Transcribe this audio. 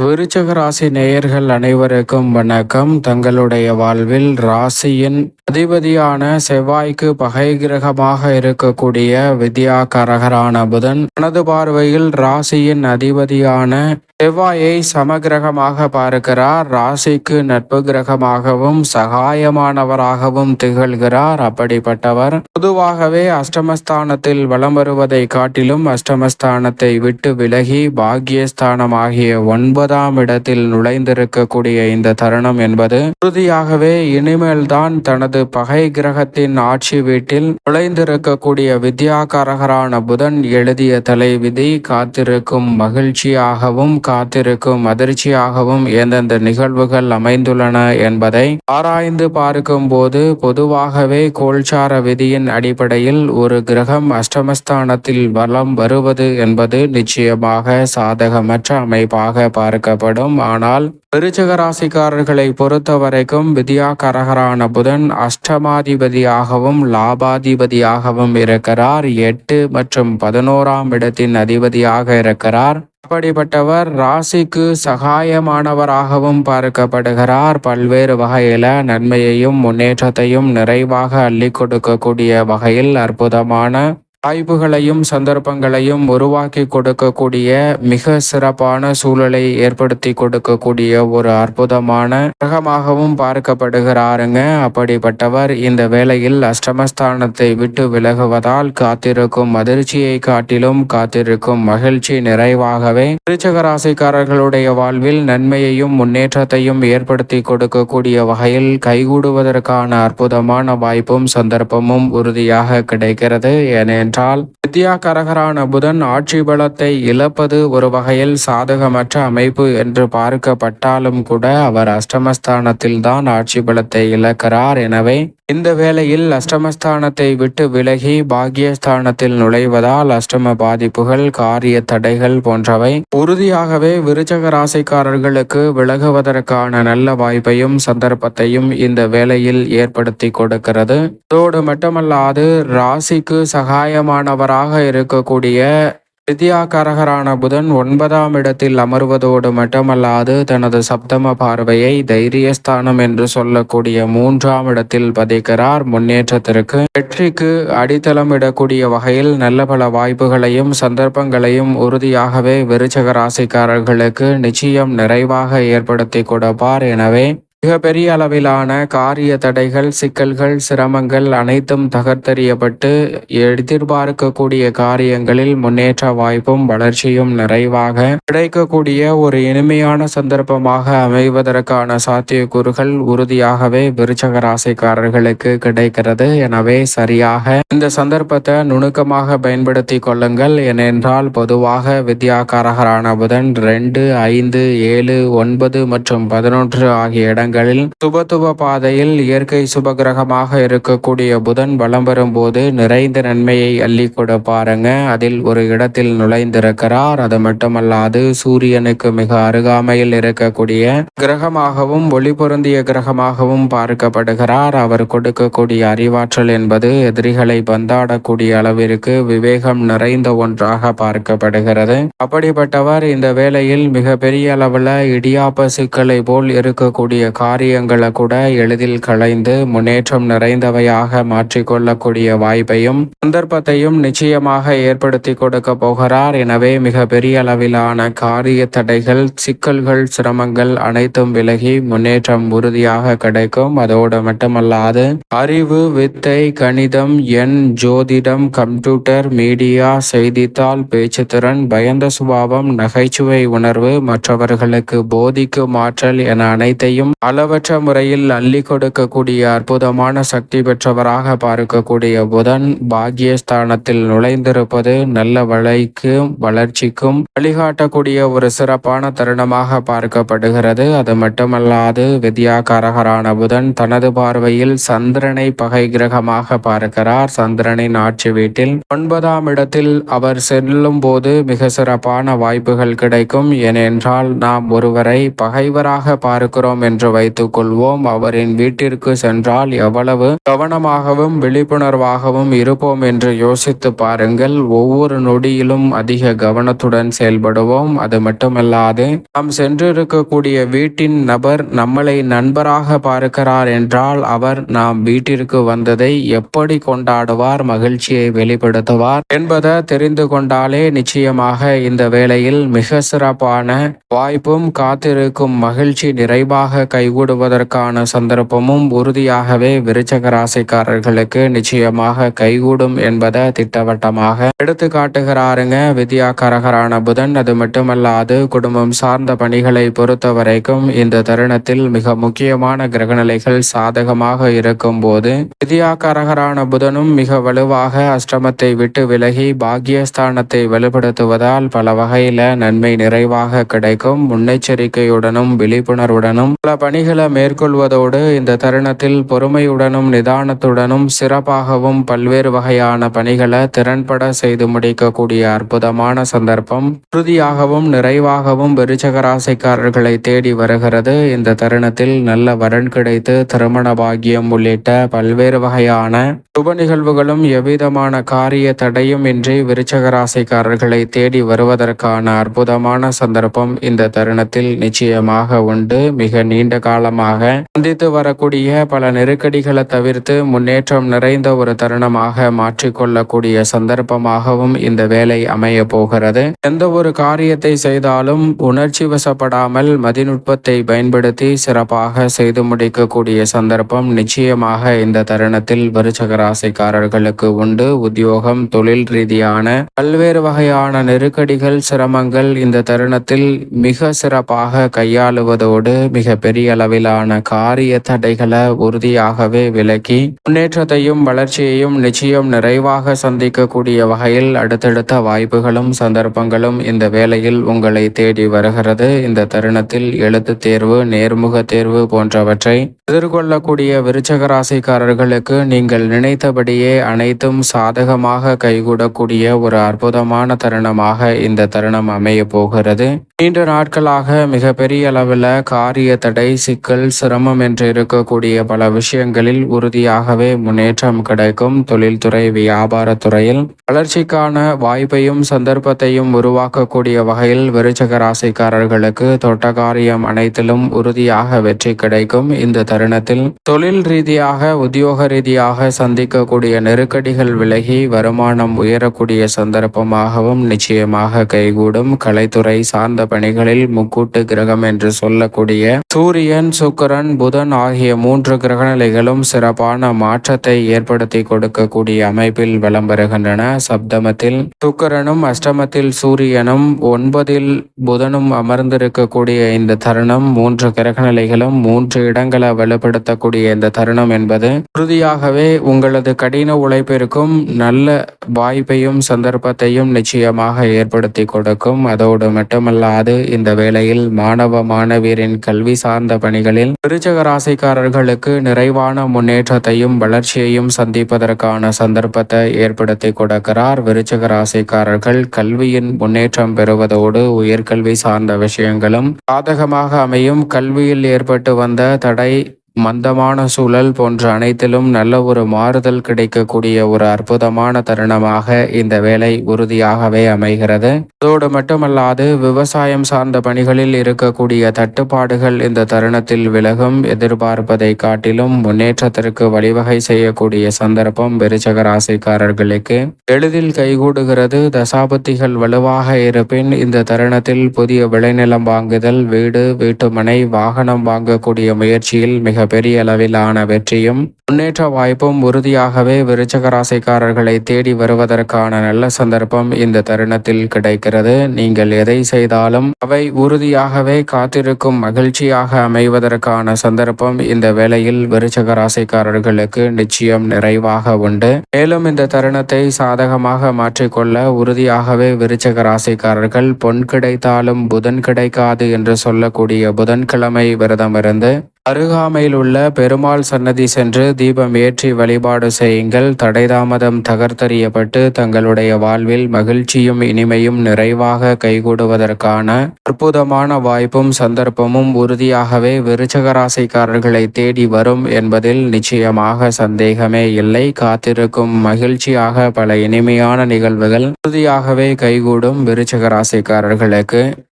விருச்சக ராசி நேயர்கள் அனைவருக்கும் வணக்கம். தங்களுடைய வாழ்வில் ராசியின் அதிபதியான செவ்வாய்க்கு பகை கிரகமாக இருக்கக்கூடிய வித்யாகரகரான புதன் தனது பார்வையில் ராசியின் அதிபதியான செவ்வாயை சமகிரகமாக பார்க்கிறார். ராசிக்கு நட்பு கிரகமாகவும் சகாயமானவராகவும் திகழ்கிறார். அப்படிப்பட்டவர் பொதுவாகவே அஷ்டமஸ்தானத்தில் வலம் வருவதை காட்டிலும் அஷ்டமஸ்தானத்தை விட்டு விலகி பாக்யஸ்தானம் ஆகிய ஒன்பதாம் இடத்தில் நுழைந்திருக்கக்கூடிய இந்த தருணம் என்பது உறுதியாகவே இனிமேல்தான் தனது பகை கிரகத்தின் ஆட்சி வீட்டில் நுழைந்திருக்கக்கூடிய வித்யாகாரகரான புதன் எழுதிய தலைவிதி காத்திருக்கும் மகிழ்ச்சியாகவும் காத்திருக்கும் அதிர்ச்சியாகவும் எந்தெந்த நிகழ்வுகள் அமைந்துள்ளன என்பதை ஆராய்ந்து பார்க்கும் போது பொதுவாகவே கோல்சார விதியின் அடிப்படையில் ஒரு கிரகம் அஷ்டமஸ்தானத்தில் வலம் வருவது என்பது நிச்சயமாக சாதகமற்ற அமைப்பாக பார்க்கப்படும். ஆனால் விருச்சக ராசிக்காரர்களை பொறுத்த வரைக்கும் வித்யாகரகரான புதன் அஷ்டமாதிபதியாகவும் லாபாதிபதியாகவும் இருக்கிறார். எட்டு மற்றும் பதினோராம் இடத்தின் அதிபதியாக இருக்கிறார். அப்படிப்பட்டவர் ராசிக்கு சகாயமானவராகவும் பார்க்கப்படுகிறார். பல்வேறு வகையில நன்மையையும் முன்னேற்றத்தையும் நிறைவாக அள்ளி கொடுக்கக்கூடிய வகையில் அற்புதமான வாய்ப்புகளையும் சந்தர்ப்பங்களையும் உருவாக்கி கொடுக்கக்கூடிய மிக சிறப்பான சூழலை ஏற்படுத்தி கொடுக்கக்கூடிய ஒரு அற்புதமான கிரகமாகவும் பார்க்கப்படுகிறாருங்க. அப்படிப்பட்டவர் இந்த வேளையில் அஷ்டமஸ்தானத்தை விட்டு விலகுவதால் காத்திருக்கும் அதிர்ச்சியை காட்டிலும் காத்திருக்கும் மகிழ்ச்சி நிறைவாகவே திருச்சக ராசிக்காரர்களுடைய வாழ்வில் நன்மையையும் முன்னேற்றத்தையும் ஏற்படுத்தி கொடுக்கக்கூடிய வகையில் கைகூடுவதற்கான அற்புதமான வாய்ப்பும் சந்தர்ப்பமும் உறுதியாக கிடைக்கிறது. என என்றால் வித்யாகரகரான புதன் ஆட்சி பலத்தை இழப்பது ஒரு வகையில் சாதகமற்ற அமைப்பு என்று பார்க்கப்பட்டாலும் கூட அவர் அஷ்டமஸ்தானத்தில் தான் ஆட்சி பலத்தை இழக்கிறார் எனவே இந்த வேளையில் அஷ்டமஸ்தானத்தை விட்டு விலகி பாக்யஸ்தானத்தில் நுழைவதால் அஷ்டம பாதிப்புகள் காரிய தடைகள் போன்றவை உறுதியாகவே விருச்சக ராசிக்காரர்களுக்கு விலகுவதற்கான நல்ல வாய்ப்பையும் சந்தர்ப்பத்தையும் இந்த வேளையில் ஏற்படுத்தி கொடுக்கிறது. அதோடு மட்டுமல்லாது ராசிக்கு சகாயம் முக்கியமானவராக இருக்கக்கூடிய வித்யாகாரகரான புதன் ஒன்பதாம் இடத்தில் அமர்வதோடு மட்டுமல்லாது தனது சப்தம பார்வையை தைரியஸ்தானம் என்று சொல்லக்கூடிய மூன்றாம் இடத்தில் பதிக்கிறார். முன்னேற்றத்திற்கு வெற்றிக்கு அடித்தளமிடக்கூடிய வகையில் நல்ல பல வாய்ப்புகளையும் சந்தர்ப்பங்களையும் உறுதியாகவே விருச்சக ராசிக்காரர்களுக்கு நிச்சயம் நிறைவாக ஏற்படுத்தி கொடுப்பார். எனவே மிகப்பெரிய அளவிலான காரிய தடைகள் சிக்கல்கள் சிரமங்கள் அனைத்தும் தகர்த்தறியப்பட்டு எதிர்பார்க்கக்கூடிய காரியங்களில் முன்னேற்ற வாய்ப்பும் வளர்ச்சியும் நிறைவாக கிடைக்கக்கூடிய ஒரு இனிமையான சந்தர்ப்பமாக அமைவதற்கான சாத்தியக்கூறுகள் உறுதியாகவே விருச்சக ராசிக்காரர்களுக்கு கிடைக்கிறது. எனவே சரியாக இந்த சந்தர்ப்பத்தை நுணுக்கமாக பயன்படுத்தி கொள்ளுங்கள். ஏனென்றால் பொதுவாக வித்யாகாரகரான புதன் ரெண்டு ஐந்து ஏழு ஒன்பது மற்றும் பதினொன்று ஆகிய இடங்கள் இடங்களில் சுபத்துவ பாதையில் இயற்கை சுபகிரகமாக இருக்கக்கூடிய புதன் வலம் வரும்போது நிறைந்த நன்மையை அள்ளி பாருங்க. அதில் ஒரு இடத்தில் நுழைந்திருக்கிறார். அது மட்டுமல்லாது சூரியனுக்கு மிக அருகாமையில் இருக்கக்கூடிய கிரகமாகவும் ஒளி பொருந்திய கிரகமாகவும் பார்க்கப்படுகிறார். அவர் கொடுக்கக்கூடிய அறிவாற்றல் என்பது எதிரிகளை பந்தாடக்கூடிய அளவிற்கு விவேகம் நிறைந்த ஒன்றாக பார்க்கப்படுகிறது. அப்படிப்பட்டவர் இந்த வேளையில் மிக பெரிய அளவில் இடியாப்ப சிக்கலை போல் இருக்கக்கூடிய காரியங்களை கூட எளிதில் களைந்து முன்னேற்றம் நிறைந்தவையாக மாற்றிக்கொள்ளக்கூடிய வாய்ப்பையும் சந்தர்ப்பத்தையும் நிச்சயமாக ஏற்படுத்தி கொடுக்க போகிறார். எனவே மிக பெரிய அளவிலான காரிய தடைகள் சிக்கல்கள் சிரமங்கள் அனைத்தும் விலகி முன்னேற்றம் உறுதியாக கிடைக்கும். அதோடு மட்டுமல்லாது அறிவு வித்தை கணிதம் எண் ஜோதிடம் கம்ப்யூட்டர் மீடியா செய்தித்தாள் பேச்சுத்திறன் பயந்த சுபாவம் நகைச்சுவை உணர்வு மற்றவர்களுக்கு போதிக்கும் ஆற்றல் என அனைத்தையும் அளவற்ற முறையில் அள்ளி கொடுக்கக்கூடிய அற்புதமான சக்தி பெற்றவராக பார்க்கக்கூடிய புதன் பாக்யஸ்தானத்தில் நுழைந்திருப்பது நல்ல வலைக்கும் வளர்ச்சிக்கும் வழிகாட்டக்கூடிய ஒரு சிறப்பான தருணமாக பார்க்கப்படுகிறது. அது மட்டுமல்லாது வித்யாகாரகரான புதன் தனது பார்வையில் சந்திரனை பகை கிரகமாக பார்க்கிறார். சந்திரனின் ஆட்சி வீட்டில் ஒன்பதாம் இடத்தில் அவர் செல்லும் போது மிக சிறப்பான வாய்ப்புகள் கிடைக்கும். ஏனென்றால் நாம் ஒருவரை பகைவராக பார்க்கிறோம் என்று வைத்துக் கொள்வோம் அவரின் வீட்டிற்கு சென்றால் எவ்வளவு கவனமாகவும் விழிப்புணர்வாகவும் இருப்போம் என்று யோசித்து பாருங்கள். ஒவ்வொரு நொடியிலும் அதிக கவனத்துடன் செயல்படுவோம். அது மட்டுமல்லாது நாம் சென்றிருக்கக்கூடிய வீட்டின் நபர் நம்மளை நண்பராக பார்க்கிறார் என்றால் அவர் நாம் வீட்டிற்கு வந்ததை எப்படி கொண்டாடுவார் மகிழ்ச்சியை வெளிப்படுத்துவார் என்பதை தெரிந்து கொண்டாலே நிச்சயமாக இந்த வேளையில் மிக சிறப்பான வாய்ப்பும் காத்திருக்கும் மகிழ்ச்சி நிறைவாக கைகூடுவதற்கான சந்தர்ப்பமும் உறுதியாகவே விருச்சக ராசிக்காரர்களுக்கு நிச்சயமாக கைகூடும் என்பதை திட்டவட்டமாக எடுத்து காட்டுகிறாருங்க. வித்யா கரகரான புதன் அது மட்டுமல்லாது குடும்பம் சார்ந்த பணிகளை பொறுத்த வரைக்கும் இந்த தருணத்தில் மிக முக்கியமான கிரகநிலைகள் சாதகமாக இருக்கும் போது வித்யா கரகரான புதனும் மிக வலுவாக அஷ்டமத்தை விட்டு விலகி பாக்கியஸ்தானத்தை வலுப்படுத்துவதால் பல வகையில நன்மை நிறைவாக கிடைக்கும். முன்னெச்சரிக்கையுடனும் விழிப்புணர்வுடனும் பல பணிகளை மேற்கொள்வதோடு இந்த தருணத்தில் பொறுமையுடனும் நிதானத்துடனும் சிறப்பாகவும் பல்வேறு வகையான பணிகளை திறன்பட செய்து முடிக்கக்கூடிய அற்புதமான சந்தர்ப்பம். உறுதியாகவும் நிறைவாகவும் விருச்சகராசிக்காரர்களை தேடி வருகிறது. இந்த தருணத்தில் நல்ல வரன் கிடைத்து திருமண பாகியம் உள்ளிட்ட பல்வேறு வகையான சுப நிகழ்வுகளும் எவ்விதமான காரிய தடையும் இன்றி விருச்சகராசிக்காரர்களை தேடி வருவதற்கான அற்புதமான சந்தர்ப்பம் இந்த தருணத்தில் நிச்சயமாக உண்டு. மிக நீண்ட காலமாக சந்தித்து வரக்கூடிய பல நெருக்கடிகளை தவிர்த்து முன்னேற்றம் நிறைந்த ஒரு தருணமாக மாற்றிக்கொள்ளக்கூடிய சந்தர்ப்பமாகவும் இந்த வேலை அமைய போகிறது. எந்த ஒரு காரியத்தை செய்தாலும் உணர்ச்சி வசப்படாமல் மதிநுட்பத்தை பயன்படுத்தி சிறப்பாக செய்து முடிக்கக்கூடிய சந்தர்ப்பம் நிச்சயமாக இந்த தருணத்தில் விருச்சக ராசிக்காரர்களுக்கு உண்டு. உத்தியோகம் தொழில் ரீதியான பல்வேறு வகையான நெருக்கடிகள் சிரமங்கள் இந்த தருணத்தில் மிக சிறப்பாக கையாளுவதோடு மிக பெரிய அளவிலான காரிய தடைகளை உறுதியாகவே விலக்கி முன்னேற்றத்தையும் வளர்ச்சியையும் நிச்சயம் நிறைவாக சந்திக்கக்கூடிய வகையில் அடுத்தடுத்த வாய்ப்புகளும் சந்தர்ப்பங்களும் இந்த வேளையில் உங்களை தேடி வருகிறது. இந்த தருணத்தில் எழுத்து தேர்வு நேர்முக தேர்வு போன்றவற்றை எதிர்கொள்ளக்கூடிய விருச்சக ராசிக்காரர்களுக்கு நீங்கள் நினைத்தபடியே அனைத்தும் சாதகமாக கைகூடக்கூடிய ஒரு அற்புதமான தருணமாக இந்த தருணம் அமைய போகிறது. நீண்ட நாட்களாக மிக பெரிய அளவில் காரிய தடை சிக்கல் சிரமம் என்று இருக்கக்கூடிய பல விஷயங்களில் உறுதியாகவே முன்னேற்றம் கிடைக்கும் தொழில்துறை வியாபாரத்துறையில். வளர்ச்சிக்கான வாய்ப்பையும் சந்தர்ப்பத்தையும் உருவாக்கக்கூடிய வகையில் விருச்சக ராசிக்காரர்களுக்கு தொட்ட காரியம் அனைத்திலும் உறுதியாக வெற்றி கிடைக்கும் இந்த தருணத்தில். தொழில் ரீதியாக உத்தியோக ரீதியாக சந்திக்கக்கூடிய நெருக்கடிகள் விலகி வருமானம் உயரக்கூடிய சந்தர்ப்பமாகவும் நிச்சயமாக கைகூடும். கலைத்துறை சார்ந்த பணிகளில் முக்கூட்டு கிரகம் என்று சொல்லக்கூடிய சூரியன் சுக்கரன் புதன் ஆகிய மூன்று கிரகநிலைகளும் சிறப்பான மாற்றத்தை ஏற்படுத்தி கொடுக்கக்கூடிய அமைப்பில் வலம் வருகின்றன. சப்தமத்தில் சுக்கரனும் அஷ்டமத்தில் சூரியனும் ஒன்பதில் புதனும் அமர்ந்திருக்கக்கூடிய இந்த தருணம் மூன்று கிரகநிலைகளும் மூன்று இடங்களை வலுப்படுத்தக்கூடிய இந்த தருணம் என்பது உறுதியாகவே உங்களது கடின உழைப்பிற்கும் நல்ல வாய்ப்பையும் சந்தர்ப்பத்தையும் நிச்சயமாக ஏற்படுத்தி கொடுக்கும். அதோடு மட்டுமல்லாது இந்த வேளையில் மாணவ மாணவியரின் கல்வி சார்ந்த பணிகளில் விருச்சக ராசிக்காரர்களுக்கு நிறைவான முன்னேற்றத்தையும் வளர்ச்சியையும் சந்திப்பதற்கான சந்தர்ப்பத்தை ஏற்படுத்தி கொடுக்கிறார் விருச்சக ராசிக்காரர்கள். கல்வியின் முன்னேற்றம் பெறுவதோடு உயர்கல்வி சார்ந்த விஷயங்களும் சாதகமாக அமையும். கல்வியில் ஏற்பட்டு வந்த தடை மந்தமான சூழல் போன்ற அனைத்திலும் நல்ல ஒரு மாறுதல் கிடைக்கக்கூடிய ஒரு அற்புதமான தருணமாக இந்த வேலை உறுதியாகவே அமைகிறது. அதோடு மட்டுமல்லாது விவசாயம் சார்ந்த பணிகளில் இருக்கக்கூடிய தட்டுப்பாடுகள் இந்த தருணத்தில் விலகும். எதிர்பார்ப்பதை காட்டிலும் முன்னேற்றத்திற்கு வழிவகை செய்யக்கூடிய சந்தர்ப்பம் விருச்சக ராசிக்காரர்களுக்கு. எளிதில் கைகூடுகிறது. தசாபத்திகள் வலுவாக இருப்பின் இந்த தருணத்தில் புதிய விளைநிலம் வாங்குதல் வீடு வீட்டுமனை வாகனம் வாங்கக்கூடிய முயற்சியில் மிக பெரிய அளவிலான வெற்றியும் முன்னேற்ற வாய்ப்பும் உறுதியாகவே விருச்சகராசிக்காரர்களை தேடி வருவதற்கான நல்ல சந்தர்ப்பம் இந்த தருணத்தில் கிடைக்கிறது. நீங்கள் எதை செய்தாலும் அவை உறுதியாகவே காத்திருக்கும் மகிழ்ச்சியாக அமைவதற்கான சந்தர்ப்பம் இந்த வேளையில் விருச்சகராசிக்காரர்களுக்கு நிச்சயம் நிறைவாக உண்டு. மேலும் இந்த தருணத்தை சாதகமாக மாற்றிக்கொள்ள உறுதியாகவே விருச்சகராசிக்காரர்கள் பொன் கிடைத்தாலும் புதன் கிடைக்காது என்று சொல்லக்கூடிய புதன்கிழமை விரதமிருந்து அருகாமையில் உள்ள பெருமாள் சன்னதி சென்று தீபம் ஏற்றி வழிபாடு செய்யுங்கள். தடைதாமதம் தகர்த்தறியப்பட்டு தங்களுடைய வாழ்வில் மகிழ்ச்சியும் இனிமையும் நிறைவாக கைகூடுவதற்கான அற்புதமான வாய்ப்பும் சந்தர்ப்பமும் உறுதியாகவே விருச்சகராசிக்காரர்களை தேடி வரும் என்பதில் நிச்சயமாக சந்தேகமே இல்லை. காத்திருக்கும் மகிழ்ச்சியாக பல இனிமையான நிகழ்வுகள் உறுதியாகவே கைகூடும் விருச்சகராசிக்காரர்களுக்கு.